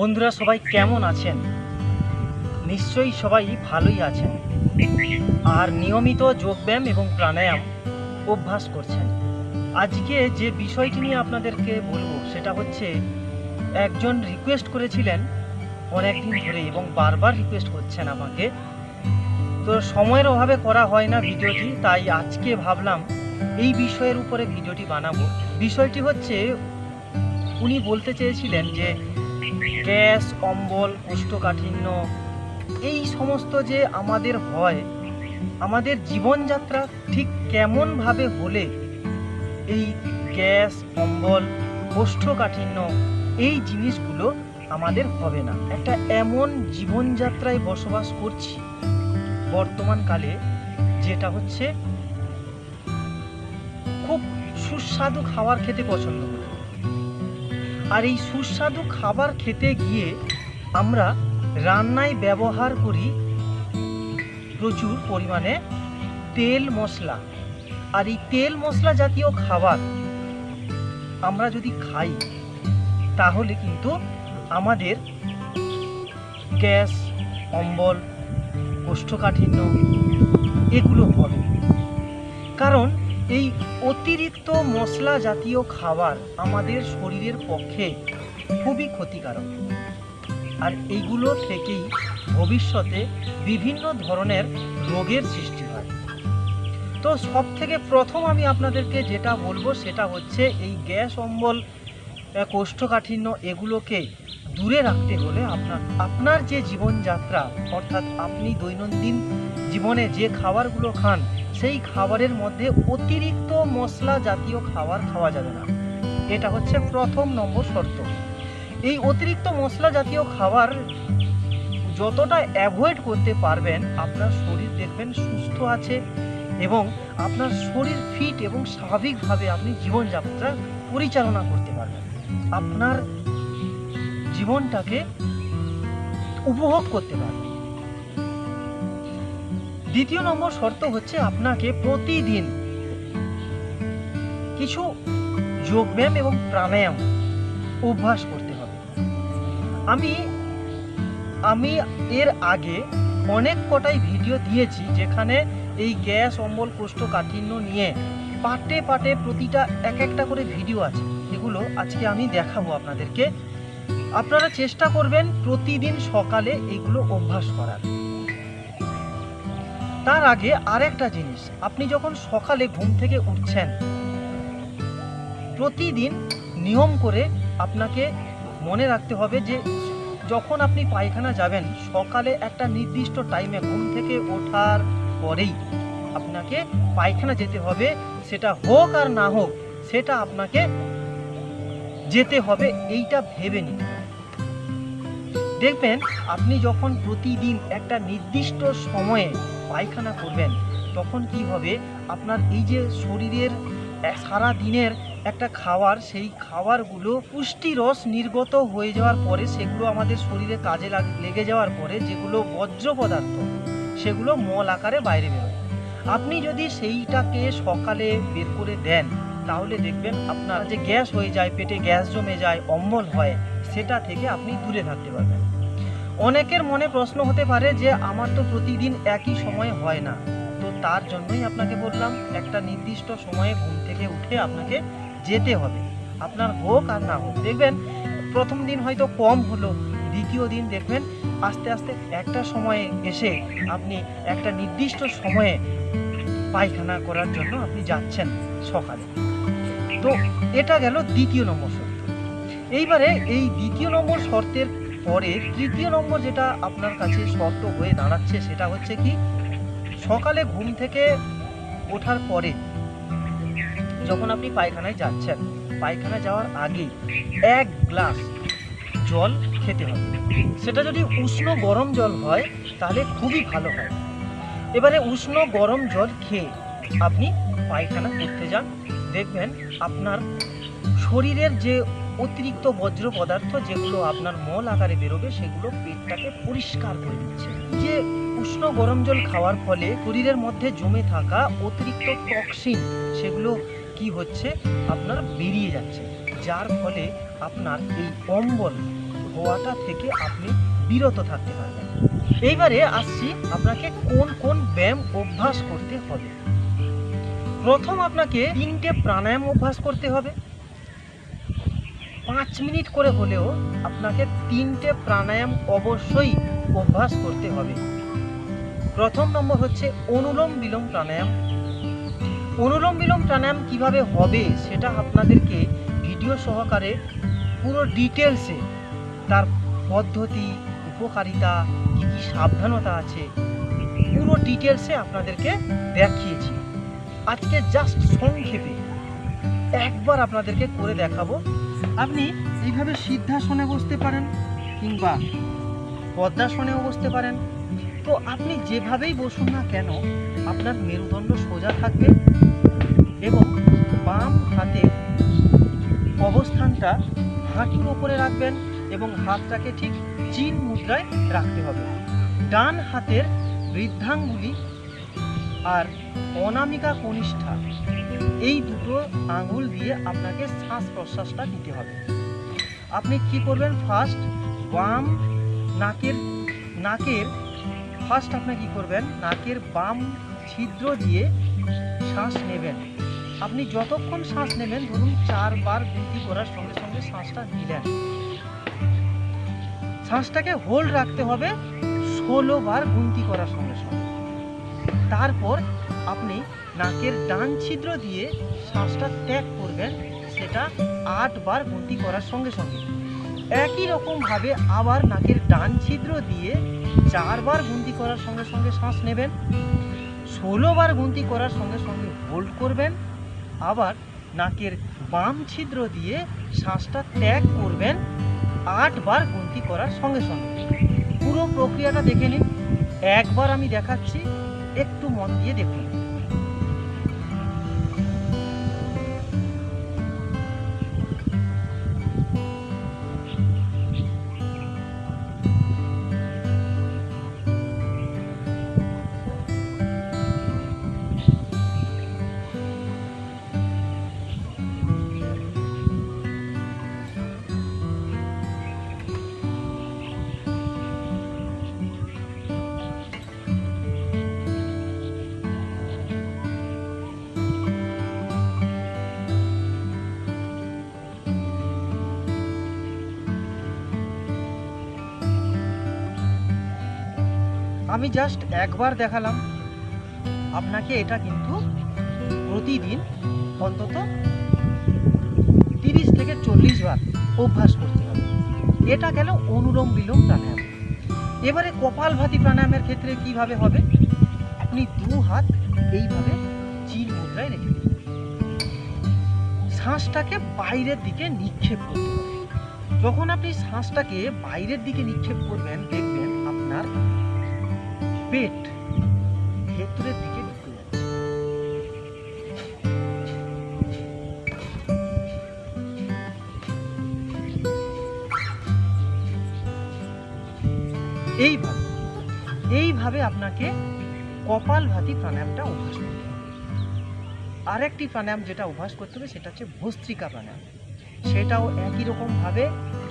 বন্ধুরা, সবাই কেমন আছেন? নিশ্চয়ই সবাই ভালোই আছেন। আর নিয়মিত যোগব্যায়াম এবং প্রাণায়াম অভ্যাস করছেন। আজকে যে বিষয়টি নিয়ে আপনাদেরকে বলব, সেটা হচ্ছে, একজন রিকোয়েস্ট করেছিলেন অনেকদিন ধরে এবং বারবার রিকোয়েস্ট করছেন আমাকে। তো সময়ের অভাবে করা হয় না ভিডিওটি, তাই আজকে ভাবলাম এই বিষয়ের উপরে ভিডিওটি বানাবো। বিষয়টি হচ্ছে, উনি বলতে চেয়েছিলেন যে গ্যাস অম্বল কোষ্ঠকাঠিন্য এই সমস্ত যে আমাদের হয়, আমাদের জীবনযাত্রা ঠিক কেমনভাবে হলে এই গ্যাস অম্বল কোষ্ঠকাঠিন্য এই জিনিসগুলো আমাদের হবে না। একটা এমন জীবনযাত্রায় বসবাস করছি বর্তমানকালে যেটা হচ্ছে খুব সুস্বাদু খাবার খেতে পছন্দ। আর এই সুস্বাদু খাবার খেতে গিয়ে আমরা রান্নায় ব্যবহার করি প্রচুর পরিমাণে তেল মশলা। আর এই তেল মশলা জাতীয় খাবার আমরা যদি খাই, তাহলে কিন্তু আমাদের গ্যাস, অম্বল, কোষ্ঠকাঠিন্য এগুলো হবে। কারণ এই অতিরিক্ত মশলা জাতীয় খাবার আমাদের শরীরের পক্ষে খুবই ক্ষতিকারক। আর এইগুলো থেকেই ভবিষ্যতে বিভিন্ন ধরনের রোগের সৃষ্টি হয়। তো সব থেকে প্রথম আমি আপনাদেরকে যেটা বলব সেটা হচ্ছে এই গ্যাস, অম্বল কোষ্ঠকাঠিন্য এগুলোকে দূরে রাখতে হলে আপনার আপনার যে জীবনযাত্রা, অর্থাৎ আপনি দৈনন্দিন জীবনে যে খাবারগুলো খান সেই খাবারের মধ্যে অতিরিক্ত মশলা জাতীয় খাবার খাওয়া যাবে না। এটা হচ্ছে প্রথম নম্বর শর্ত। এই অতিরিক্ত মশলা জাতীয় খাবার যতটা অ্যাভয়েড করতে পারবেন, আপনার শরীর দেখবেন সুস্থ আছে এবং আপনার শরীর ফিট এবং স্বাভাবিকভাবে আপনি জীবনযাত্রা পরিচালনা করতে পারবেন। আপনার জীবনটাকে উপভোগ করতে পারবেন। দ্বিতীয় নম্বর শর্ত হচ্ছে আপনাকে প্রতিদিন কিছু যোগব্যায়াম এবং প্রাণায়াম অভ্যাস করতে হবে। আমি আমি এর আগে অনেক কটাই ভিডিও দিয়েছি যেখানে এই গ্যাস, অম্বল, কোষ্ঠকাঠিন্য নিয়ে পাটে পাটে প্রতিটা এক একটা করে ভিডিও আছে। এগুলো আজকে আমি দেখাবো আপনাদেরকে। আপনারা চেষ্টা করবেন প্রতিদিন সকালে এগুলো অভ্যাস করার। তার আগে আরেকটা জিনিস। আপনি যখন সকালে ঘুম থেকে উঠছেন, প্রতিদিন নিয়ম করে আপনাকে মনে রাখতে হবে যে, যখন আপনি পায়খানা যাবেন, সকালে একটা নির্দিষ্ট টাইমে ঘুম থেকে ওঠার পরেই আপনাকে পায়খানা যেতে হবে। সেটা হোক আর না হোক, সেটা আপনাকে যেতে হবে, এইটা ভেবে নিতে দেখবেন, আপনি যখন প্রতিদিন একটা নির্দিষ্ট সময়ে পায়খানা করবেন, তখন কি হবে? আপনার এই যে শরীরের সারা দিনের একটা খাবার সেই খাবারগুলো পুষ্টি রস নির্গত হয়ে যাওয়ার পরে, সেগুলো আমাদের শরীরে কাজে লাগ- লেগে যাওয়ার পরে, যেগুলো বজ্র পদার্থ, সেগুলো মল আকারে বাইরে বেরোয়। আপনি যদি সেইটাকে সকালে বের করে দেন, তাহলে দেখবেন আপনার যে গ্যাস হয়ে যায়, পেটে গ্যাস জমে যায়, অম্বল হয়, সেটা থেকে আপনি দূরে থাকতে পারবেন। অনেকের মনে প্রশ্ন হতে পারে যে আমার তো প্রতিদিন একই সময় হয় না। তো তার জন্যই আপনাকে বললাম, একটা নির্দিষ্ট সময়ে ঘুম থেকে উঠে আপনাকে যেতে হবে। আপনার হোক আর না হোক, দেখবেন প্রথম দিন হয়তো কম হলো, দ্বিতীয় দিন দেখবেন আস্তে আস্তে একটা সময়ে এসে আপনি একটা নির্দিষ্ট সময়ে পায়খানা করার জন্য আপনি যাচ্ছেন সকালে। তো এটা গেল দ্বিতীয় নম্বর শর্ত। এইবারে এই দ্বিতীয় নম্বর শর্তের পরে তৃতীয় নম্বর যেটা আপনার কাছে শর্ত হয়ে দাঁড়াচ্ছে সেটা হচ্ছে কি? সকালে ঘুম থেকে ওঠার পরে যখন আপনি পায়খানায় যাচ্ছেন, পায়খানা যাওয়ার আগে এক গ্লাস জল খেতে হবে। সেটা যদি উষ্ণ গরম জল হয়, তাহলে খুবই ভালো হয়। এবারে উষ্ণ গরম জল খেয়ে আপনি পায়খানা করতে যান। দেখবেন আপনার শরীরের যে অতিরিক্ত বজ্র পদার্থ যেগুলো আপনার মল আকারে বেরোবে, সেগুলো পেটটাকে পরিষ্কার করে দিচ্ছে। যে উষ্ণ গরম জল খাওয়ার ফলে শরীরের মধ্যে জমে থাকা অতিরিক্ত টক্সিন সেগুলো কি হচ্ছে? আপনার বেরিয়ে যাচ্ছে। যার ফলে আপনার এই অম্বল হওয়াটা থেকে আপনি বিরত থাকতে পারবেন। এইবারে আসছি আপনাকে কোন কোন ব্যায়াম অভ্যাস করতে হবে। প্রথম আপনাকে তিনটে প্রাণায়াম অভ্যাস করতে হবে। পাঁচ মিনিট করে হলেও আপনাকে তিনটে প্রাণায়াম অবশ্যই অভ্যাস করতে হবে। প্রথম নম্বর হচ্ছে অনুলোম বিলোম প্রাণায়াম। অনুলোম বিলোম প্রাণায়াম কীভাবে হবে সেটা আপনাদেরকে ভিডিও সহকারে পুরো ডিটেলসে তার পদ্ধতি, উপকারিতা, কী কী সাবধানতা আছে, পুরো ডিটেলসে আপনাদেরকে দেখিয়েছি। আজকে জাস্ট সংক্ষেপে একবার আপনাদেরকে করে দেখাবো আপনি এইভাবে সিদ্ধাসনে বসতে পারেন কিংবা পদ্মাসনেও বসতে পারেন। তো আপনি যেভাবেই বসুন না কেন, আপনার মেরুদণ্ড সোজা থাকবে এবং বাম হাতে অবস্থানটা হাঁটুর ওপরে রাখবেন এবং হাতটাকে ঠিক চিন মুদ্রায় রাখতে হবে। ডান হাতের বৃদ্ধাঙ্গুলি আর অনামিকা কনিষ্ঠা এই দুটো আঙুল দিয়ে আপনাকে শ্বাস প্রশ্বাসটা নিতে হবে। আপনি কি করবেন ফার্স্ট বাম নাকের নাকের ফার্স্ট আপনি কি করবেন? নাকের বাম ছিদ্র দিয়ে শ্বাস নেবেন। আপনি যতক্ষণ শ্বাস নেবেন, ধরুন চারবার বৃদ্ধি করার সঙ্গে সঙ্গে শ্বাসটা নিলেন। শ্বাসটাকে হোল্ড রাখতে হবে ষোলো বার গুনতি করার সঙ্গে সঙ্গে। তারপর আপনি নাকের ডান ছিদ্র দিয়ে শ্বাসটা ত্যাগ করবেন, সেটা আট বার গুনতি করার সঙ্গে সঙ্গে। একই রকমভাবে আবার নাকের ডান ছিদ্র দিয়ে চারবার গুনতি করার সঙ্গে সঙ্গে শ্বাস নেবেন ষোলো বার গুনতি করার সঙ্গে সঙ্গে হোল্ড করবেন, আবার নাকের বাম ছিদ্র দিয়ে শ্বাসটা ত্যাগ করবেন, আটবার গুনতি করার সঙ্গে সঙ্গে। পুরো প্রক্রিয়াটা দেখে নিন। একবার আমি দেখাচ্ছি, একটু মন দিয়ে দেখুন। আমি জাস্ট একবার দেখালাম আপনাকে এটা কিন্তু প্রতিদিন অন্তত তিরিশ থেকে চল্লিশ বার অভ্যাস করতে হবে। এটা গেল অনুলোম বিলোম প্রাণায়াম? এবারে কপালভাতি প্রাণায়ামের ক্ষেত্রে কীভাবে হবে? আপনি দু হাত এইভাবে চির মুদ্রায় রেখে দিন। শ্বাসটাকে বাইরের দিকে নিক্ষেপ করতে হবে। যখন আপনি শ্বাসটাকে বাইরের দিকে নিক্ষেপ করবেন, দেখবেন আপনার পেট ভেতরের দিকে ঢুকে যাচ্ছে এইভাবে এইভাবে আপনাকে কপালভাতি প্রাণায়ামটা অভ্যাস করতে হবে। আরেকটি প্রাণায়াম যেটা অভ্যাস করতে হবে, সেটা হচ্ছে ভস্ত্রিকা প্রাণায়াম। সেটাও একই রকমভাবে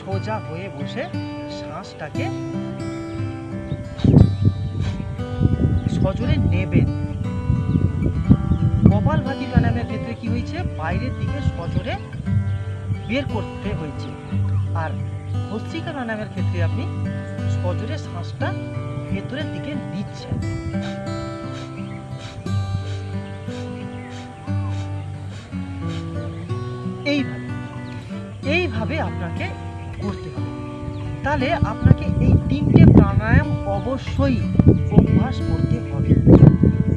সোজা হয়ে বসে শ্বাসটাকে সজোরে নেবেন। কপালভাতি প্রাণায়ামের ক্ষেত্রে কি হয়েছে? বাইরের দিকে সজোরে বের করতে হয়েছে। আর ভস্ত্রিকা প্রাণায়ামের ক্ষেত্রে আপনি সজোরে শ্বাসটা ভেতরের দিকে নিচ্ছেন। এইভাবে এইভাবে আপনাকে করতে হবে। তাহলে আপনাকে এই তিনটে প্রাণায়াম অবশ্যই অভ্যাস করতে হবে।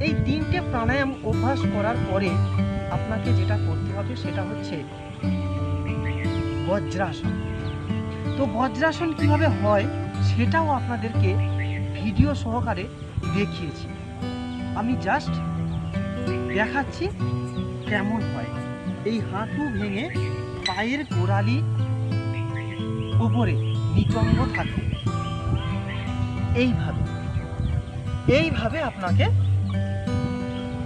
এই তিনটে প্রাণায়াম অভ্যাস করার পরে আপনাকে যেটা করতে হবে সেটা হচ্ছে বজ্রাসন। তো বজ্রাসন কীভাবে হয় সেটাও আপনাদেরকে ভিডিও সহকারে দেখিয়েছি। আমি জাস্ট দেখাচ্ছি কেমন হয়। এই হাঁটু ভেঙে পায়ের গোড়ালি উপরে নিচঙ্গ থাকে। এইভাবে। এইভাবে আপনাকে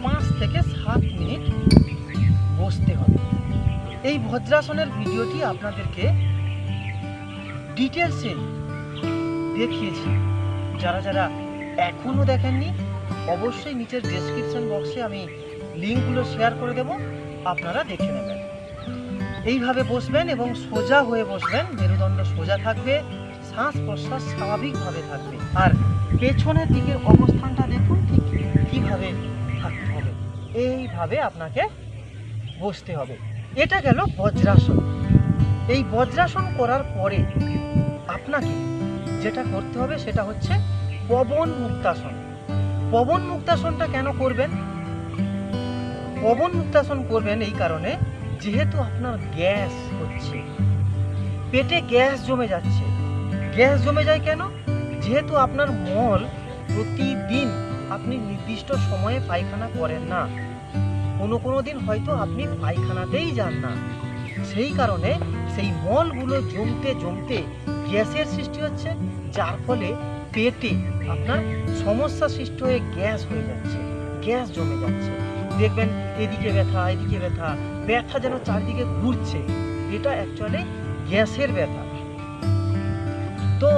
পাঁচ থেকে সাত মিনিট বসতে হবে। এই ভদ্রাসনের ভিডিওটি আপনাদেরকে ডিটেলসে দেখিয়েছি। যারা যারা এখনও দেখেননি, অবশ্যই নিচের ডেসক্রিপশন বক্সে আমি লিঙ্কগুলো শেয়ার করে দেব, আপনারা দেখে নেবেন। এইভাবে বসবেন এবং সোজা হয়ে বসবেন। মেরুদণ্ড সোজা থাকবে, শ্বাস প্রশ্বাস স্বাভাবিকভাবে থাকবে। আর পেছনের দিকের অবস্থানটা দেখুন, ঠিক কীভাবে থাকতে হবে। এইভাবে আপনাকে বসতে হবে। এটা গেল বজ্রাসন। এই বজ্রাসন করার পরে আপনাকে যেটা করতে হবে সেটা হচ্ছে পবন মুক্তাসন। পবন মুক্তাসনটা কেন করবেন? পবন মুক্তাসন করবেন এই কারণে যেহেতু আপনার গ্যাস হচ্ছে, পেটে গ্যাস জমে যাচ্ছে। গ্যাস জমে যায় কেন? যেহেতু আপনার মল প্রতিদিন আপনি নির্দিষ্ট সময়ে পায়খানা করেন না। কোনো কোনো দিন হয়তো আপনি পায়খানাতেই যান না। সেই কারণে সেই মলগুলো জমতে জমতে গ্যাসের সৃষ্টি হচ্ছে, যার ফলে পেটে আপনার সমস্যা সৃষ্টি হয়ে গ্যাস হয়ে যাচ্ছে, গ্যাস জমে যাচ্ছে। দেখবেন এদিকে ব্যথা এদিকে ব্যথা ব্যথা যেন চারদিকে ঘুরছে, এটা অ্যাকচুয়ালি গ্যাসের ব্যথা। তো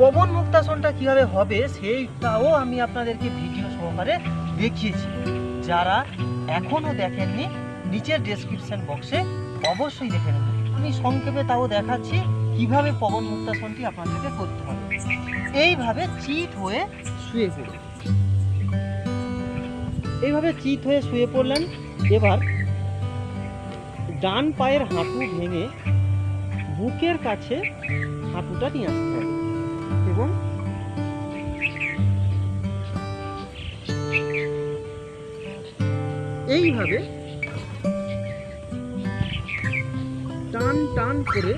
পবন মুক্তাসনটা কীভাবে হবে সেইটাও আমি আপনাদেরকে ভিডিও সহকারে দেখিয়েছি। যারা এখনও দেখেননি, নিচের ডেসক্রিপশন বক্সে অবশ্যই দেখে নেবেন। আমি সংক্ষেপে তাও দেখাচ্ছি কীভাবে পবন মুক্তাসনটি আপনাদেরকে করতে হবে। এইভাবে চিত হয়ে শুয়ে পড়ুন। এইভাবে চিত হয়ে শুয়ে পড়লেন। এবার ডান পায়ের হাঁটু ভেঙে বুকের কাছে হাঁটুটা নিয়ে আসতে হবে। এবং এইভাবে টান টান করে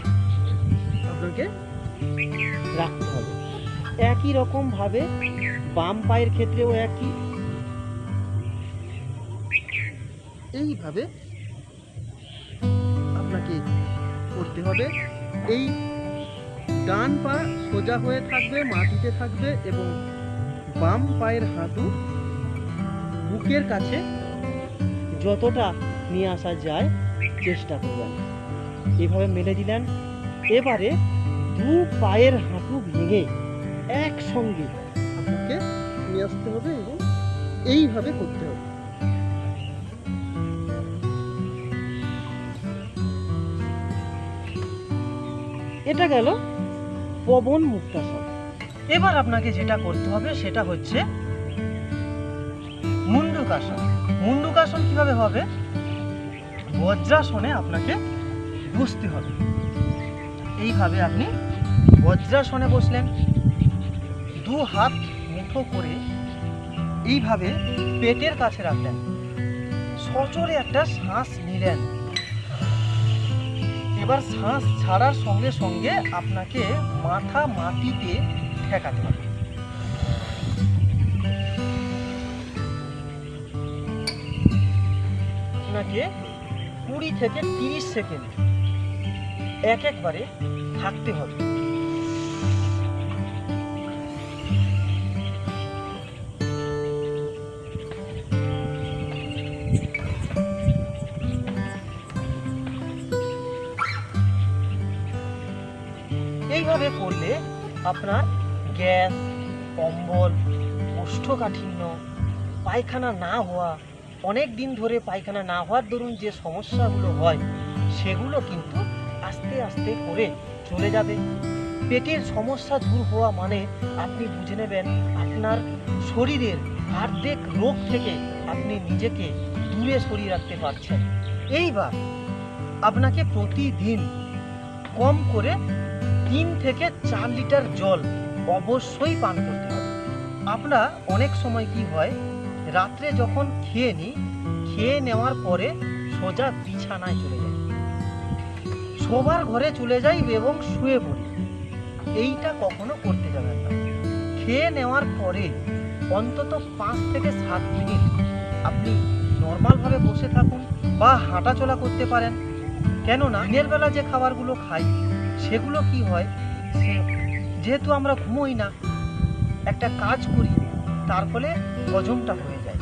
আপনাকে রাখতে হবে। একই রকম ভাবে বাম পায়ের ক্ষেত্রেও একই। এইভাবে আপনাকে করতে হবে। এই ডান পা সোজা হয়ে থাকবে, মাটিতে থাকবে এবং বাম পায়ের হাঁটু বুকের কাছে যতটা নিয়ে আসা যায় চেষ্টা করবেন। এভাবে মেলে দিলেন। এবারে দু পায়ের হাঁটু ভেঙে একসঙ্গে আপনাকে নিয়ে আসতে হবে এবং এইভাবে করতে হবে। এটা গেল পবন মুক্তাসন এবার আপনাকে যেটা করতে হবে, সেটা হচ্ছে মুন্ডুকাসন। মুন্ডুকাসন কীভাবে হবে? বজ্রাসনে আপনাকে বসতে হবে। এইভাবে আপনি বজ্রাসনে বসলেন। দু হাত মুঠো করে এইভাবে পেটের কাছে রাখলেন। সচরে একটা শ্বাস নিলেন। এবার শ্বাস ছাড়ার সঙ্গে সঙ্গে আপনাকে মাথা মাটিতে ঠেকাতে হবে। আপনাকে কুড়ি থেকে তিরিশ সেকেন্ড এক একবারে থাকতে হবে। আপনার গ্যাস অম্বল কোষ্ঠকাঠিন্য, পায়খানা না হওয়া, অনেক দিন ধরে পায়খানা না হওয়ার দরুন যে সমস্যাগুলো হয়, সেগুলো কিন্তু আস্তে আস্তে করে চলে যাবে। পেটের সমস্যা দূর হওয়া মানে আপনি বুঝে নেবেন, আপনার শরীরের অর্ধেক রোগ থেকে আপনি নিজেকে দূরে সরিয়ে রাখতে পারছেন। এইবার আপনাকে প্রতিদিন কম করে তিন থেকে চার লিটার জল অবশ্যই পান করতে হবে। আমরা অনেক সময় কি হয়, রাত্রে যখন খেয়ে নিই, খেয়ে নেওয়ার পরে সোজা বিছানায় চলে যাই। শোবার ঘরে চলে যাই এবং শুয়ে পড়ি। এইটা কখনো করতে যাবেন না। খেয়ে নেওয়ার পরে অন্তত পাঁচ থেকে সাত মিনিট আপনি নর্মালভাবে বসে থাকুন বা হাঁটাচলা করতে পারেন। কেননা, দিনের বেলা যে খাবারগুলো খাই সেগুলো কি হয়? সে যেহেতু আমরা ঘুমোই না, একটা কাজ করি, তার ফলে হজমটা হয়ে যায়।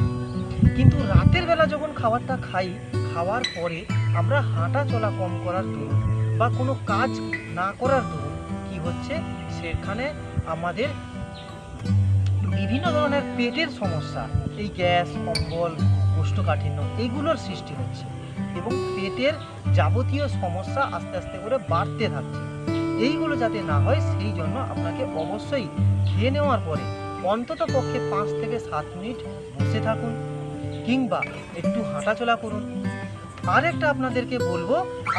কিন্তু রাতের বেলা যখন খাবারটা খাই, খাওয়ার পরে আমরা হাঁটা চলা কম করার দরুন বা কোনো কাজ না করার দরুন, কি হচ্ছে? সেখানে আমাদের বিভিন্ন ধরনের পেটের সমস্যা, এই গ্যাস অম্বল কোষ্ঠকাঠিন্য এইগুলোর সৃষ্টি হচ্ছে। এবং পেটের যাবতীয় সমস্যা আস্তে আস্তে করে বাড়তে থাকছে। এইগুলো যাতে না হয়, সেই জন্য আপনাকে অবশ্যই খেয়ে নেওয়ার পরে অন্তত পক্ষে পাঁচ থেকে সাত মিনিট বসে থাকুন কিংবা একটু হাঁটাচলা করুন। আরেকটা আপনাদেরকে বলব,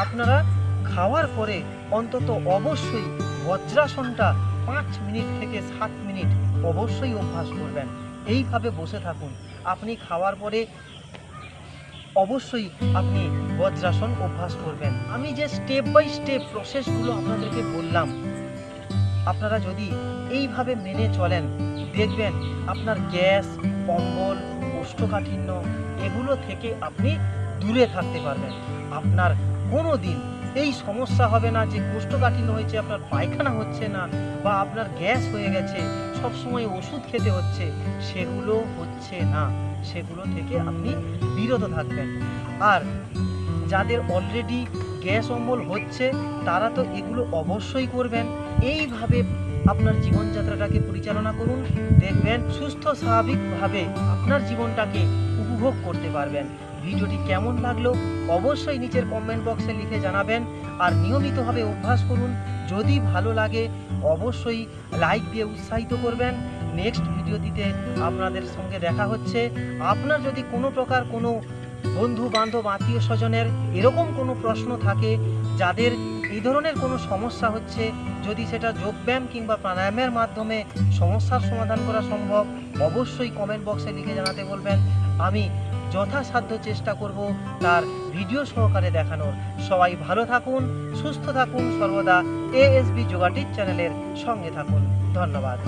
আপনারা খাওয়ার পরে অন্তত অবশ্যই বজ্রাসনটা পাঁচ মিনিট থেকে সাত মিনিট অবশ্যই অভ্যাস করবেন। এইভাবে বসে থাকুন। আপনি খাওয়ার পরে অবশ্যই আপনি বজ্রাসন অভ্যাস করবেন। আমি যে স্টেপ বাই স্টেপ প্রসেসগুলো আপনাদেরকে বললাম, আপনারা যদি এইভাবে মেনে চলেন, দেখবেন আপনার গ্যাস অম্বল কোষ্ঠকাঠিন্য এগুলো থেকে আপনি দূরে থাকতে পারবেন। আপনার কোনো দিন এই সমস্যা হবে না যে কোষ্ঠকাঠিন্য হয়েছে, আপনার পায়খানা হচ্ছে না বা আপনার গ্যাস হয়ে গেছে। সব সময় ওষুধ খেতে হচ্ছে, সেগুলো হচ্ছে না। সেগুলো থেকে আপনি বিরত থাকবেন। আর যাদের অলরেডি গ্যাস অম্বল হচ্ছে, তারা তো এগুলো অবশ্যই করবেন। এইভাবে আপনার জীবনযাত্রাটাকে পরিচালনা করুন। দেখবেন সুস্থ স্বাভাবিকভাবে আপনার জীবনটাকে উপভোগ করতে পারবেন। ভিডিওটি কেমন লাগল অবশ্যই নিচের কমেন্ট বক্সে লিখে জানাবেন। আর নিয়মিতভাবে অভ্যাস করুন, যদি ভালো লাগে অবশ্যই লাইক দিয়ে উৎসাহিত করবেন। নেক্সট ভিডিওটিতে আপনাদের সঙ্গে দেখা হচ্ছে। আপনার যদি কোনো প্রকার কোনো বন্ধু বান্ধব আত্মীয় স্বজনের এরকম কোনো প্রশ্ন থাকে, যাদের এই ধরনের কোনো সমস্যা হচ্ছে, যদি সেটা যোগব্যায়াম কিংবা প্রাণায়ামের মাধ্যমে সমস্যার সমাধান করা সম্ভব, অবশ্যই কমেন্ট বক্সে লিখে জানাতে বলবেন। আমি যথাসাধ্য চেষ্টা করব তার ভিডিও সহকারে দেখানোর। সবাই ভালো থাকুন, সুস্থ থাকুন, সর্বদা এএসবি যোগাটির চ্যানেলের সঙ্গে থাকুন। ধন্যবাদ।